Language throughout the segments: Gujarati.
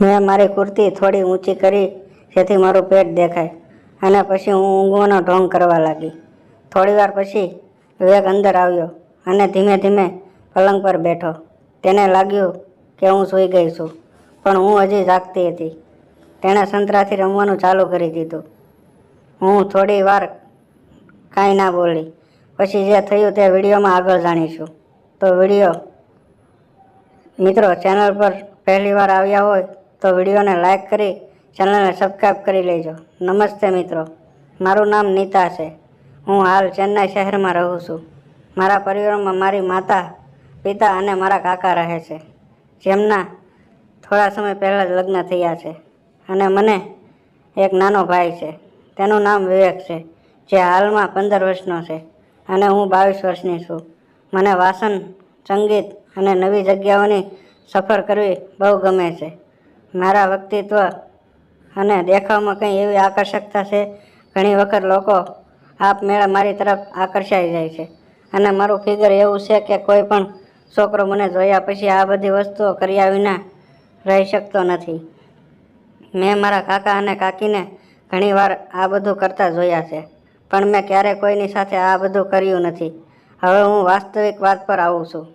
મેં મારી કુર્તી થોડી ઊંચી કરી, જેથી મારું પેટ દેખાય. અને પછી હું ઊંઘવાનો ઢોંગ કરવા લાગી. થોડીવાર પછી વિવેક અંદર આવ્યો અને ધીમે ધીમે પલંગ પર બેઠો. તેને લાગ્યું કે હું સૂઈ ગઈ છું, પણ હું હજી જાગતી હતી. તેણે સંતરાથી રમવાનું ચાલુ કરી દીધું. હું થોડી વાર કાંઈ ના બોલી. પછી જે થયું તે વિડીયોમાં આગળ જાણીશું. તો વીડિયો મિત્રો ચેનલ પર પહેલી વાર આવ્યા હોય તો વિડીયોને લાઇક કરી ચેનલને સબસ્ક્રાઈબ કરી લેજો. નમસ્તે મિત્રો. મારું નામ નીતા છે. હું હાલ ચેન્નાઈ શહેરમાં રહું છું. મારા પરિવારમાં મારી માતા, પિતા અને મારા કાકા રહે છે. જેમના થોડા સમય પહેલાં જ લગ્ન થયા છે અને મને એક નાનો ભાઈ છે. તેનું નામ વિવેક છે, જે હાલમાં પંદર વર્ષનો છે અને હું બાવીસ વર્ષની છું. મને વાસન, સંગીત અને નવી જગ્યાઓની સફર કરવી બહુ ગમે છે. મારા વ્યક્તિત્વ અને દેખાવમાં કંઈ એવી આકર્ષકતા છે? ઘણી વખત લોકો આપમેળે મારી તરફ આકર્ષાઈ જાય છે. અને મારું ફિગર એવું છે કે કોઈ પણ છોકરો મને જોયા પછી આ બધી વસ્તુઓ કર્યા વિના રહી શકતો નથી. મેં મારા કાકા અને કાકીને ઘણીવાર આ બધું કરતા જોયા છે. પણ મેં ક્યારેય કોઈની સાથે આ બધું કર્યું નથી. હવે હું વાસ્તવિક વાત પર આવું છું.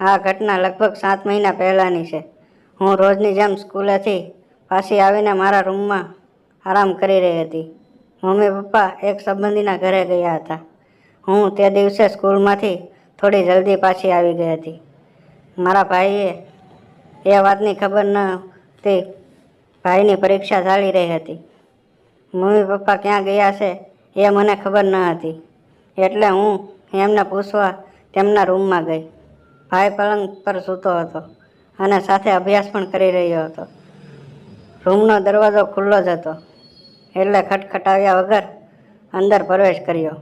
આ ઘટના લગભગ સાત મહિના પહેલાંની છે. હું રોજની જેમ સ્કૂલેથી પાછી આવીને મારા રૂમમાં આરામ કરી રહી હતી. મમ્મી પપ્પા એક સંબંધીના ઘરે ગયા હતા. હું તે દિવસે સ્કૂલમાંથી થોડી જલ્દી પાછી આવી ગઈ હતી. મારા ભાઈએ એ વાતની ખબર ન હતી. ભાઈની પરીક્ષા ચાલી રહી હતી. મમ્મી પપ્પા ક્યાં ગયા છે એ મને ખબર ન હતી. એટલે હું એમને પૂછવા તેમના રૂમમાં ગઈ. ભાઈ પલંગ પર સૂતો હતો. અને સાથે અભ્યાસ પણ કરી રહ્યો હતો. રૂમનો દરવાજો ખુલ્લો જ હતો. એટલે ખટખટાવ્યા વગર અંદર પ્રવેશ કર્યો.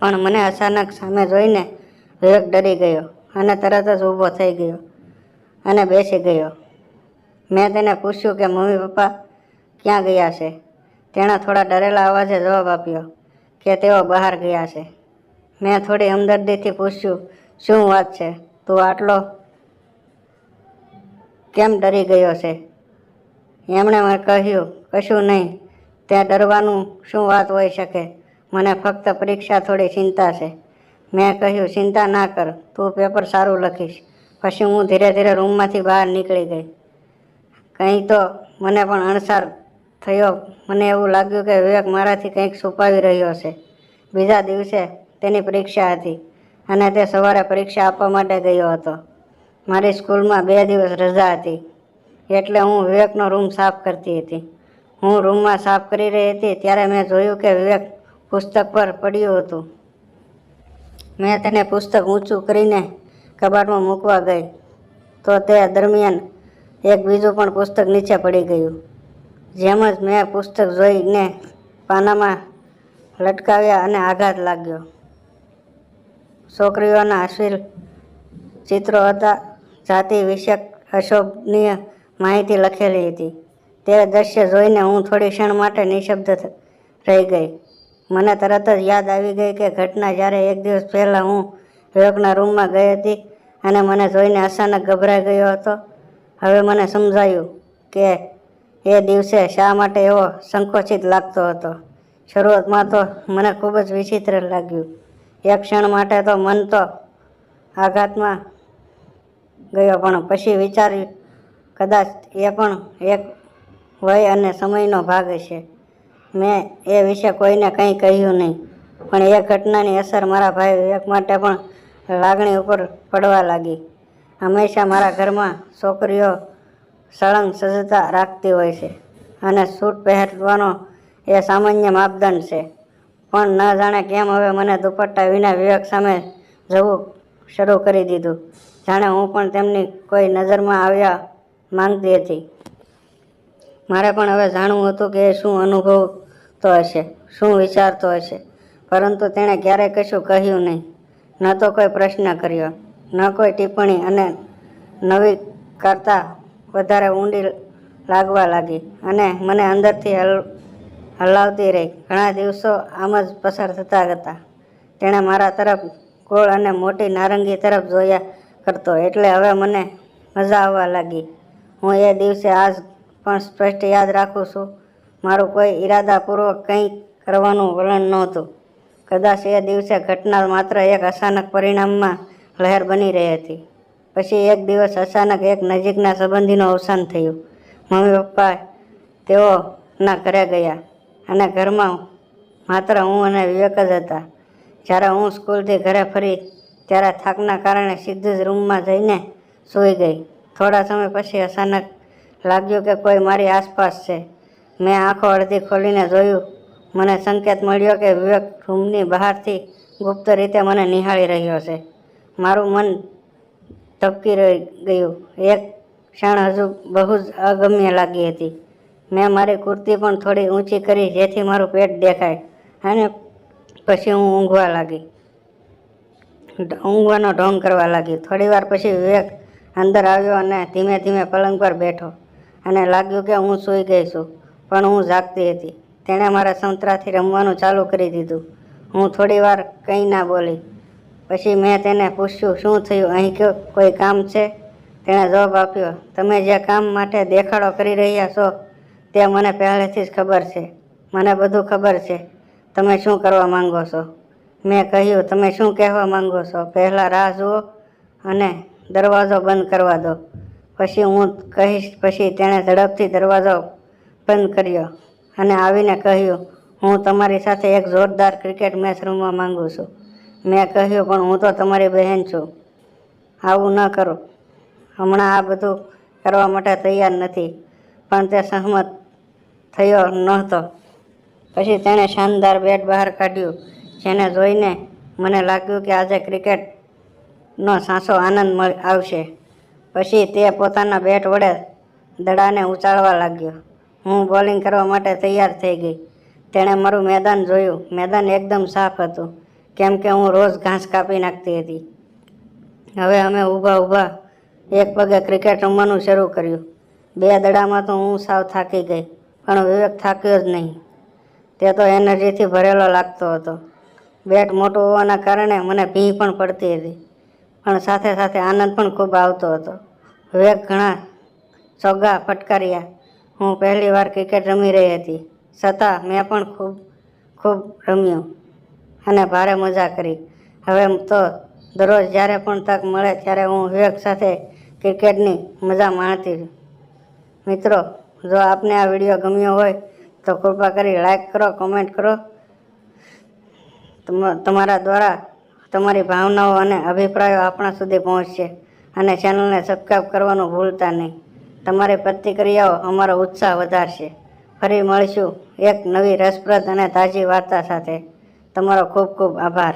પણ મને અચાનક સામે જોઈને વિવેક ડરી ગયો અને તરત જ ઊભો થઈ ગયો અને બેસી ગયો. મેં તેને પૂછ્યું કે, મમ્મી પપ્પા, ક્યાં ગયા છે? તેણે થોડા ડરેલા અવાજે જવાબ આપ્યો કે, તેઓ બહાર ગયા છે. મેં થોડી હમદર્દીથી પૂછ્યું, શું વાત છે? તું આટલો કેમ ડરી ગયો છે? એમણે મને કહ્યું, કશું નહીં, ત્યાં ડરવાનું શું વાત હોઈ શકે? મને ફક્ત પરીક્ષા થોડી ચિંતા છે. મેં કહ્યું, ચિંતા ના કર, તું પેપર સારું લખીશ. પછી હું ધીરે ધીરે રૂમમાંથી બહાર નીકળી ગઈ. કંઈ તો મને પણ અણસાર થયો. મને એવું લાગ્યું કે વિવેક મારાથી કંઈક છુપાવી રહ્યો છે. બીજા દિવસે તેની પરીક્ષા હતી અને તે સવારે પરીક્ષા આપવા માટે ગયો હતો. મારી સ્કૂલમાં બે દિવસ રજા હતી. એટલે હું વિવેકનો રૂમ સાફ કરતી હતી. હું રૂમમાં સાફ કરી રહી હતી ત્યારે મેં જોયું કે વિવેક પુસ્તક પર પડ્યું હતું. મેં તેને પુસ્તક ઊંચું કરીને કબાટમાં મૂકવા ગઈ. તો તે દરમિયાન એક બીજું પણ પુસ્તક નીચે પડી ગયું. જેમ જ મેં પુસ્તક જોઈને પાનામાં લટકાવ્યા અને આઘાત લાગ્યો. છોકરીઓના અશ્લીલ ચિત્રો હતા જાતિ વિષયક અશોભનીય માહિતી લખેલી હતી. તે દ્રશ્ય જોઈને હું થોડી ક્ષણ માટે નિશબ્દ રહી ગઈ. મને તરત જ યાદ આવી ગઈ કે ઘટના જ્યારે એક દિવસ પહેલાં હું વિવેકના રૂમમાં ગઈ હતી અને મને જોઈને અચાનક ગભરાઈ ગયો હતો. હવે મને સમજાયું કે એ દિવસે શા માટે એવો સંકોચિત લાગતો હતો. શરૂઆતમાં તો મને ખૂબ જ વિચિત્ર લાગ્યું. એક ક્ષણ માટે તો મન તો આઘાતમાં ગયો. પણ પછી વિચાર્યું, કદાચ એ પણ એક વય અને સમયનો ભાગ છે મેં એ વિશે કોઈને કંઈ કહ્યું નહીં. પણ એ ઘટનાની અસર મારા ભાઈ વિવેક માટે પણ લાગણી ઉપર પડવા લાગી. હંમેશા મારા ઘરમાં છોકરીઓ સળંગ સજ્જતા રાખતી હોય છે અને સૂટ પહેરવાનો એ સામાન્ય માપદંડ છે. પણ ન જાણે કેમ હવે મને દુપટ્ટા વિના વિવેક સામે જવું શરૂ કરી દીધું. જાણે હું પણ તેમની કોઈ નજરમાં આવ્યા માંગતી હતી. મારે પણ હવે જાણવું હતું કે શું અનુભવતો હશે, શું વિચારતો હશે. પરંતુ તેણે ક્યારેય કશું કહ્યું નહીં. ન તો કોઈ પ્રશ્ન કર્યો, ન કોઈ ટિપ્પણી અને નવી કરતાં વધારે ઊંડી લાગવા લાગી અને મને અંદરથી હલ, હલાવતી રહી. ઘણા દિવસો આમ જ પસાર થતા હતા. તેણે મારા તરફ ગોળ અને મોટી નારંગી તરફ જોયા કરતો એટલે હવે મને મજા આવવા લાગી. હું એ દિવસે આજ પણ સ્પષ્ટ યાદ રાખું છું. મારું કોઈ ઈરાદાપૂર્વક કંઈ કરવાનું વલણ નહોતું. કદાચ એ દિવસે ઘટના માત્ર એક અચાનક પરિણામમાં લહેર બની રહી હતી. પછી એક દિવસ અચાનક એક નજીકના સંબંધીનું અવસાન થયું. મમ્મી પપ્પા તેઓના ઘરે ગયા અને ઘરમાં માત્ર હું અને વિવેક જ હતા. જ્યારે હું સ્કૂલથી ઘરે ફરી ત્યારે થાકના કારણે સીધું જ રૂમમાં જઈને સૂઈ ગઈ. થોડા સમય પછી અચાનક લાગ્યું કે કોઈ મારી આસપાસ છે. મેં આંખો અડધી ખોલીને જોયું. મને સંકેત મળ્યો કે વિવેક રૂમની બહારથી ગુપ્ત રીતે મને નિહાળી રહ્યો છે. મારું મન ટપકી રહી ગયું. એક ક્ષણ હજુ બહુ જ અગમ્ય લાગી હતી. મેં મારી કુર્તી પણ થોડી ઊંચી કરી જેથી મારું પેટ દેખાય. અને પછી હું ઊંઘવા લાગી. ઊંઘવાનો ઢોંગ કરવા લાગી થોડી વાર પછી વિવેક અંદર આવ્યો અને ધીમે ધીમે પલંગ પર બેઠો અને લાગ્યું કે હું સૂઈ ગઈ છું, પણ હું જાગતી હતી. તેણે મારા સંતરાથી રમવાનું ચાલુ કરી દીધું. હું થોડી વાર કંઈ ના બોલી. પછી મેં તેને પૂછ્યું, શું થયું? અહીં કોઈ કામ છે? તેણે જવાબ આપ્યો, તમે જે કામ માટે દેખાડો કરી રહ્યા છો, તે મને પહેલેથી જ ખબર છે. મને બધું ખબર છે. તમે શું કરવા માંગો છો? મેં કહ્યું, તમે શું કહેવા માંગો છો? પહેલાં રાહ જુઓ અને દરવાજો બંધ કરવા દો. પછી હું કહીશ, પછી તેણે ઝડપથી દરવાજો બંધ કર્યો અને આવીને કહ્યું, હું તમારી સાથે એક જોરદાર ક્રિકેટ મેચ રમવા માંગુ છું. મેં કહ્યું, પણ હું તો તમારી બહેન છું. આવું ન કરો. હમણાં આ બધું કરવા માટે તૈયાર નથી. પણ તે સહમત થયો નહોતો. પછી તેણે શાનદાર બેટ બહાર કાઢ્યું જેને જોઈને મને લાગ્યું કે આજે ક્રિકેટનો સાસો આનંદ આવશે. પછી તે પોતાના બેટ વડે દડાને ઉછાળવા લાગ્યો. હું બોલિંગ કરવા માટે તૈયાર થઈ ગઈ. તેણે મારું મેદાન જોયું. મેદાન એકદમ સાફ હતું, કેમ કે હું રોજ ઘાસ કાપી નાખતી હતી. હવે અમે ઊભા ઊભા એક પગે ક્રિકેટ રમવાનું શરૂ કર્યું. બે દડામાં તો હું સાવ થાકી ગઈ, પણ વિવેક થાક્યો જ નહીં. તે તો એનર્જીથી ભરેલો લાગતો હતો. બેટ મોટો હોવાના કારણે મને ભીં પણ પડતી હતી. પણ સાથે સાથે આનંદ પણ ખૂબ આવતો હતો. વિવેક ઘણા ચોગ્ગા ફટકાર્યા. હું પહેલી વાર ક્રિકેટ રમી રહી હતી. છતાં મેં પણ ખૂબ ખૂબ રમ્યું અને ભારે મજા કરી. હવે તો દરરોજ જ્યારે પણ તક મળે ત્યારે હું વિવેક સાથે ક્રિકેટની મજા માણતી છું. મિત્રો, જો આપને આ વીડિયો ગમ્યો હોય તો કૃપા કરી લાઈક કરો કોમેન્ટ કરો તમારા દ્વારા તમારી ભાવનાઓ અને અભિપ્રાયો આપણા સુધી પહોંચશે અને ચેનલને સબસ્ક્રાઈબ કરવાનું ભૂલતા નહીં. તમારી પ્રતિક્રિયાઓ અમારો ઉત્સાહ વધારશે. ફરી મળીશું એક નવી રસપ્રદ અને તાજી વાર્તા સાથે. તમારો ખૂબ ખૂબ આભાર.